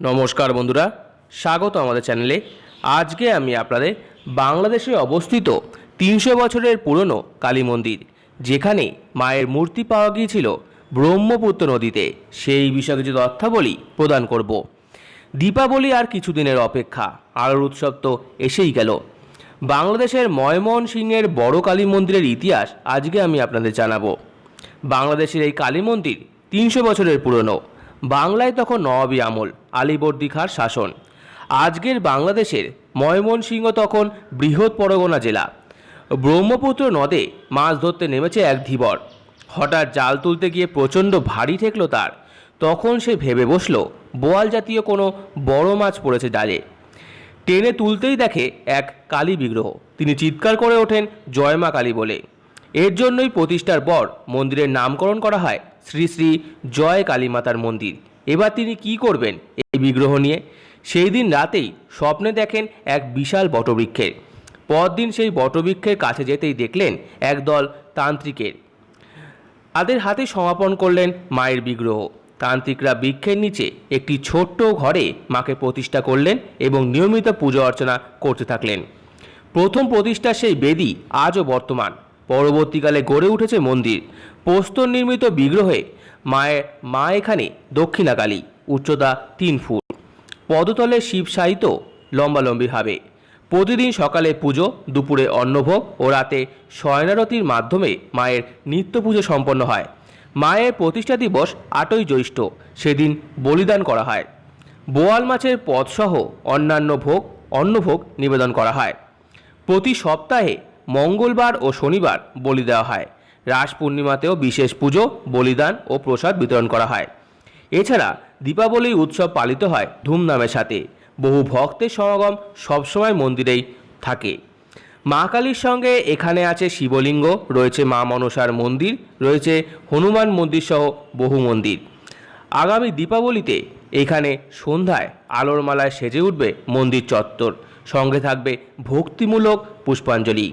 নমস্কার বন্ধুরা, স্বাগত আমাদের চ্যানেলে। আজকে আমি আপনাদের বাংলাদেশে অবস্থিত তিনশো বছরের পুরনো কালী মন্দির, যেখানে মায়ের মূর্তি পাওয়া গিয়েছিল ব্রহ্মপুত্র নদীতে। সেই বিষয়ে কিছু তথ্যাবলী প্রদান করব। দীপাবলি আর কিছুদিনের অপেক্ষা, আলোর উৎসব তো এসেই গেল। বাংলাদেশের ময়মন সিংয়ের বড় কালী মন্দিরের ইতিহাস আজকে আমি আপনাদের জানাব। বাংলাদেশের এই কালী মন্দির তিনশো বছরের পুরনো। বাংলায় তখন নবাবী আমল আলীবর্দী খাঁর শাসন। আজকের বাংলাদেশের ময়মনসিংহ তখন বৃহৎ পরগনা জেলা। ব্রহ্মপুত্র নদে মাছ ধরতে নেমেছে এক ধীবর। হঠাৎ জাল তুলতে গিয়ে প্রচণ্ড ভারী ঠেকলো তার। তখন সে ভেবে বসল, বোয়াল জাতীয় কোনো বড় মাছ পড়েছে জালে টেনে তুলতেই দেখে এক কালী বিগ্রহ। তিনি চিৎকার করে ওঠেন জয়মা কালী বলে। এর জন্যই প্রতিষ্ঠার পর মন্দিরের নামকরণ করা হয় শ্রী শ্রী জয় কালী মাতার মন্দির। এবার তিনি কি করবেন এই বিগ্রহ নিয়ে? সেই দিন রাতেই স্বপ্নে দেখেন এক বিশাল বটবৃক্ষের। পরদিন সেই বটবৃক্ষের কাছে যেতেই দেখলেন একদল তান্ত্রিকের। তাদের হাতে সমাপন করলেন মায়ের বিগ্রহ। তান্ত্রিকরা বৃক্ষের নিচে একটি ছোট্ট ঘরে মাকে প্রতিষ্ঠা করলেন এবং নিয়মিত পুজো অর্চনা করতে থাকলেন। প্রথম প্রতিষ্ঠার সেই বেদি আজও বর্তমান। পরবর্তীকালে গড়ে উঠেছে মন্দির। প্রস্তর নির্মিত বিগ্রহে মায়ের মা এখানে দক্ষিণাকালী, উচ্চতা তিন ফুট। পদতলে শিব সাহিত্য লম্বালম্বিভাবে প্রতিদিন সকালে পুজো, দুপুরে অন্নভোগ ও রাতে শয়নারতির মাধ্যমে মায়ের নিত্য পুজো সম্পন্ন হয়। মায়ের প্রতিষ্ঠা দিবস আটই জ্যৈষ্ঠ, সেদিন বলিদান করা হয়। বোয়াল মাছের পদসহ অন্যান্য ভোগ, অন্নভোগ নিবেদন করা হয়। প্রতি সপ্তাহে মঙ্গলবার ও শনিবার বলি দেওয়া হয়। রাস পূর্ণিমাতেও বিশেষ পুজো, বলিদান ও প্রসাদ বিতরণ করা হয়। এছাড়া দীপাবলি উৎসব পালিত হয় ধুমধামের সাথে। বহু ভক্তের সমাগম সবসময় মন্দিরেই থাকে। মা কালীর সঙ্গে এখানে আছে শিবলিঙ্গ, রয়েছে মা মনসার মন্দির, রয়েছে হনুমান মন্দির সহ বহু মন্দির। আগামী দীপাবলিতে এখানে সন্ধ্যায় আলোর মালায় সেজে উঠবে মন্দির চত্বর। সঙ্গে থাকবে ভক্তিমূলক পুষ্পাঞ্জলি।